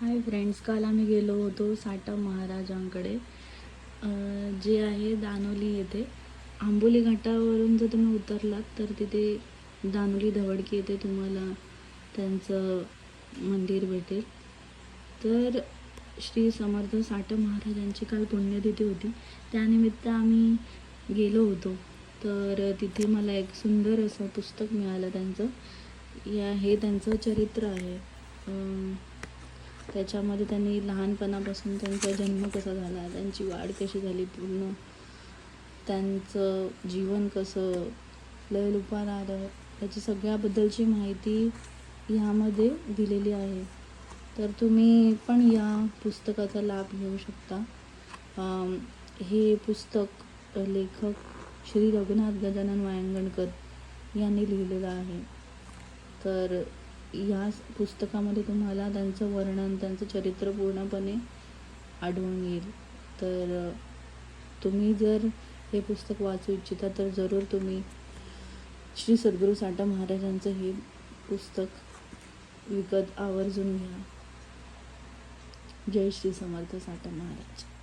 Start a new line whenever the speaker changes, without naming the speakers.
Hi friends काल आम्ही गेलो होतो साठा महाराजांकडे. जे आहे दानोली येथे. आंबोली घाटावरून जर तुम्ही उतरलात तर तिथे दानोली धवडकी येथे तुम्हाला त्यांचं मंदिर भेटेल. तर श्री समर्थ साठा महाराजांची काल पुण्यतिथी होती. त्यानिमित्त आम्ही गेलो होतो. तर तिथे मला एक सुंदर असं पुस्तक मिळालं त्यांचं. या हे त्यांचं चरित्र आहे. त्याच्यामध्ये त्यांनी लहानपणापासून त्यांचा जन्म कसा झाला त्यांची वाढ कशी झाली पूर्ण त्यांचं जीवन कसं लयलुपार आलं त्याची सगळ्याबद्दलची माहिती ह्यामध्ये दिलेली आहे. तर तुम्ही पण या पुस्तकाचा लाभ घेऊ शकता. हे पुस्तक लेखक श्री रघुनाथ गजानन वायंगणकर यांनी लिहिलेलं आहे. तर या पुस्तकामध्ये तुम्हाला त्यांचं वर्णन त्यांचं चरित्र पूर्णपणे आढळून येईल. तर तुम्ही जर हे पुस्तक वाचू इच्छिता तर जरूर तुम्ही श्री सद्गुरू साठा महाराजांचं हे पुस्तक विकत आवर्जून घ्या. जय श्री समर्थ साठा महाराज.